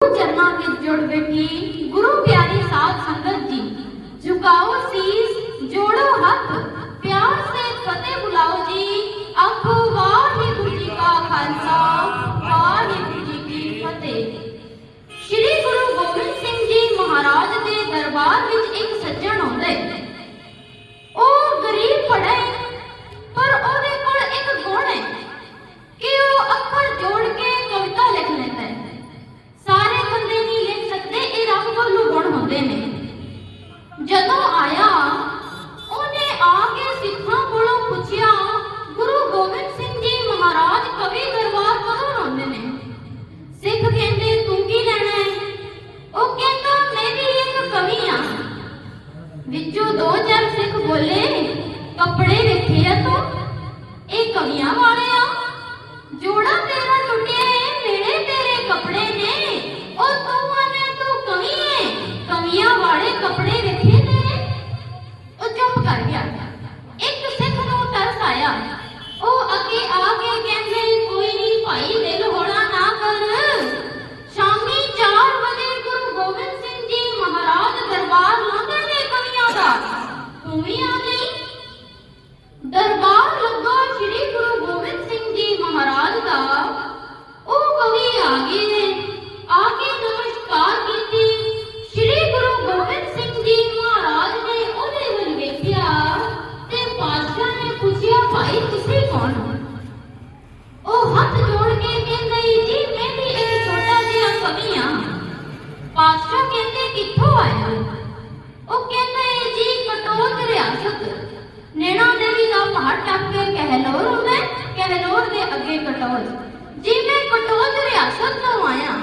ਚਰਨਾਂ ਵਿੱਚ ਜੁੜ ਬੈਠੀ ਗੁਰੂ ਪਿਆਰੀ ਸਾਧ ਸੰਗਤ ਜੀ ਝੁਕਾਓ ਸੀਸ ਜੋੜੋ ਹੱਥ ਪਿਆਰ ਸੇ ਫਤਿਹ ਬੁਲਾਓ ਜੀ ਆਖੋ ਵਾਹਿਗੁਰੂ ਜੀ ਕਾ ਖਾਲਸਾ ਵਾਹਿਗੁਰੂ ਜੀ ਕੀ ਫਤਿਹ ਸ੍ਰੀ ਗੁਰੂ ਗੋਬਿੰਦ ਸਿੰਘ ਜੀ ਮਹਾਰਾਜ ਦੇ ਦਰਬਾਰ ਵਿੱਚ ਇੱਕ ਸੱਜਣ ਆਉਂਦੇ ਉਹ ਗਰੀਬ ਪੜ੍ਹੇ ਹੁੰਦੇ ਨੇ। ਜਦੋਂ ਆਇਆ ਉਹਨੇ ਆ ਕੇ ਸਿੱਖਾਂ ਕੋਲੋਂ முடியாது ਅੱਗੇ ਕਟੋਲ ਜੇ ਮੈਂ ਕਟੋਲ ਰਿਆਸਤ ਤੋਂ ਆਇਆ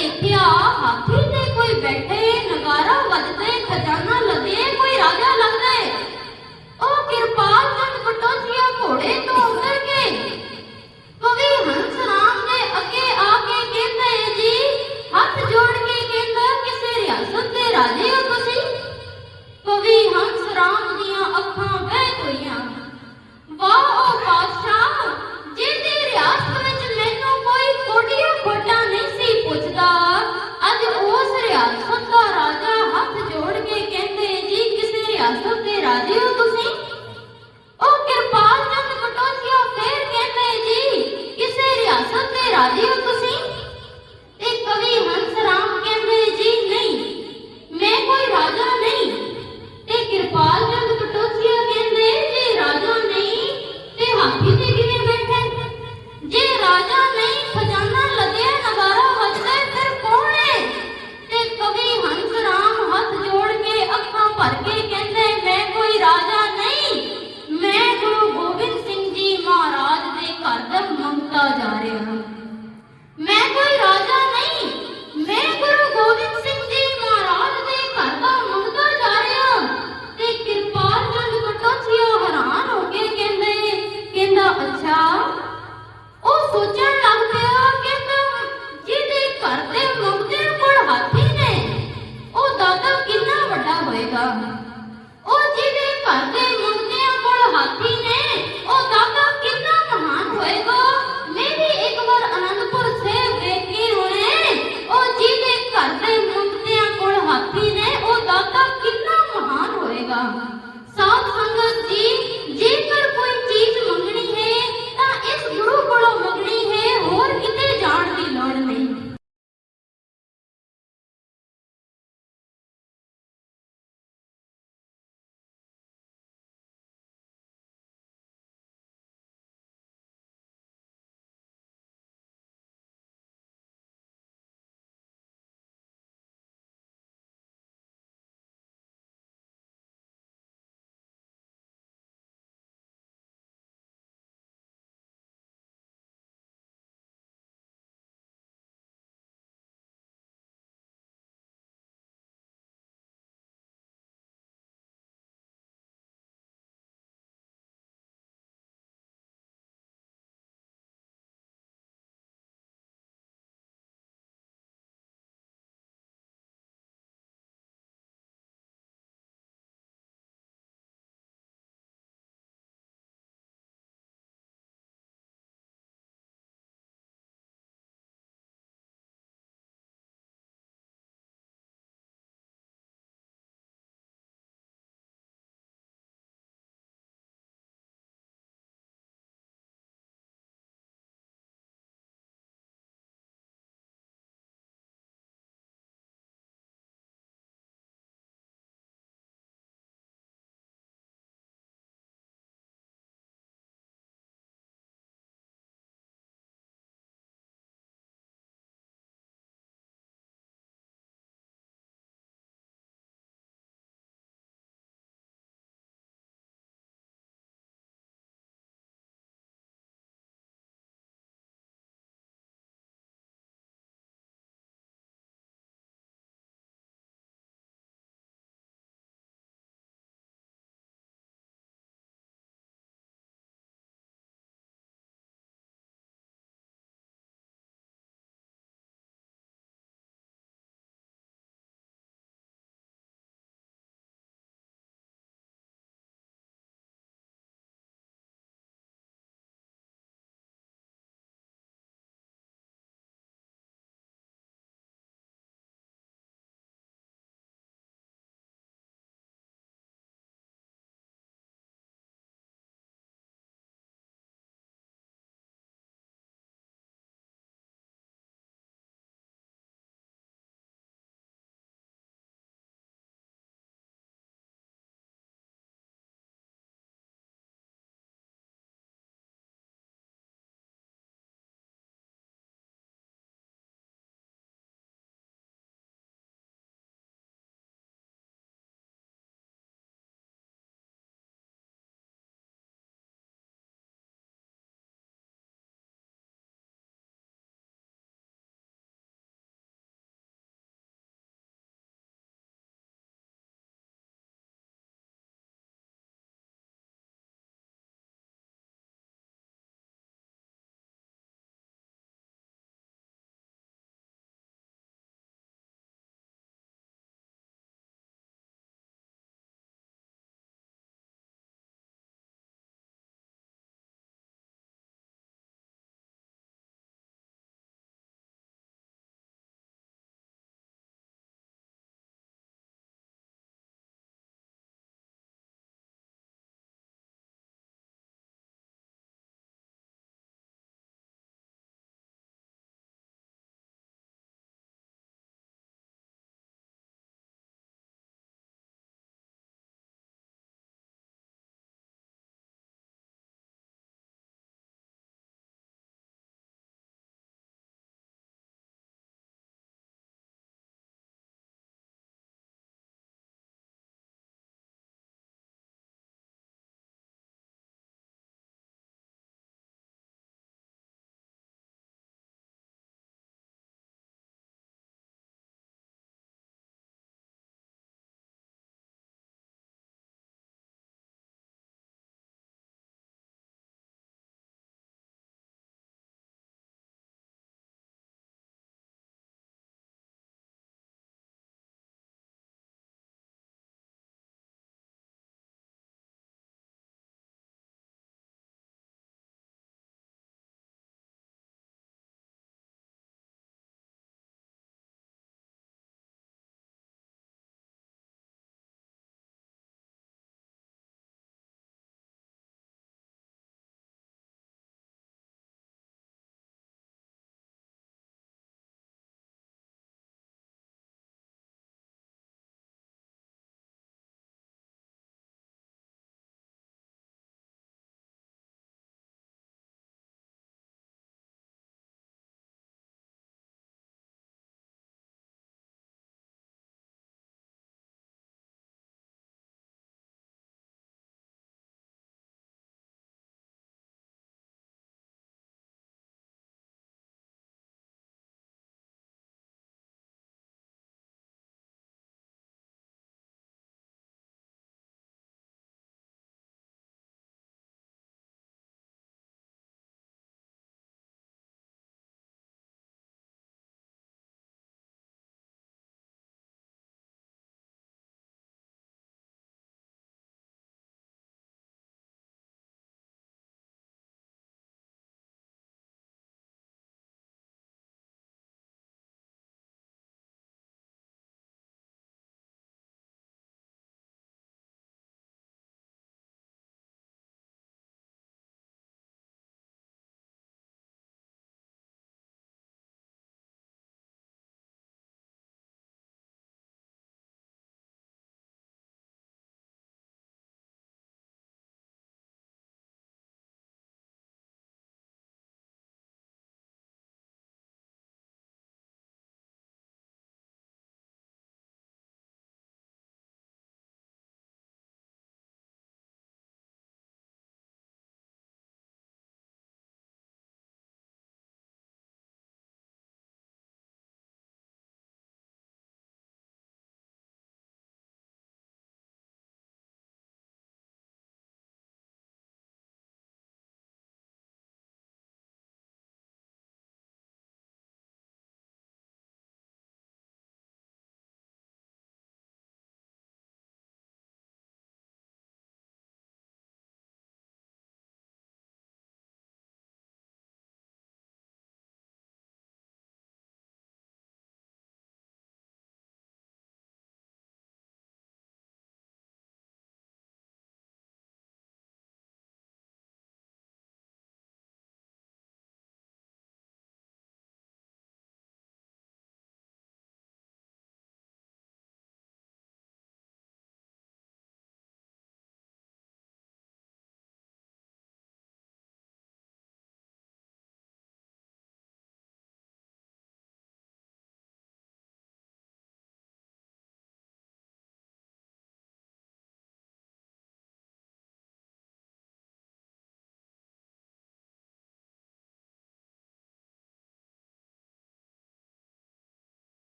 ਦੇਖਿਆ, ਹਾਥੀ ਤੇ ਕੋਈ ਬੈਠੇ, ਨਗਾਰਾ ਵੱਜਦੇ, ਖਜ਼ਾਨਾ ਲਗੇ, ਕੋਈ ਰਾਜਾ ਲੱਗਦਾ। ਹੈ ਉਹ ਕਿਰਪਾਲ ਚੰਦ ਬਟੋਸੀਆ ਘੋੜੇ ਤੋਂ ਉਤਰ ਕੇ ਕਵੀ ਹੰਸ ਰਾਮ ਦੇ ਅੱਗੇ ਆ ਕੇ ਕਹਿੰਦਾ ਹੈ ਜੀ, ਹੱਥ ਜੋੜ ਕੇ ਕਹਿੰਦਾ, ਕਿਸੇ ਰਿਆਸਤ ਦੇ ਰਾਜੇ ਹੋ ਤੁਸੀਂ? ਕਵੀ ਹੰਸ ਰਾਮ ਦੀਆਂ ਅੱਖਾਂ ਵਹਿ ਗਈਆਂ। ਵਾਹ, ਉਹ ਬਾਦਸ਼ਾਹ! nadie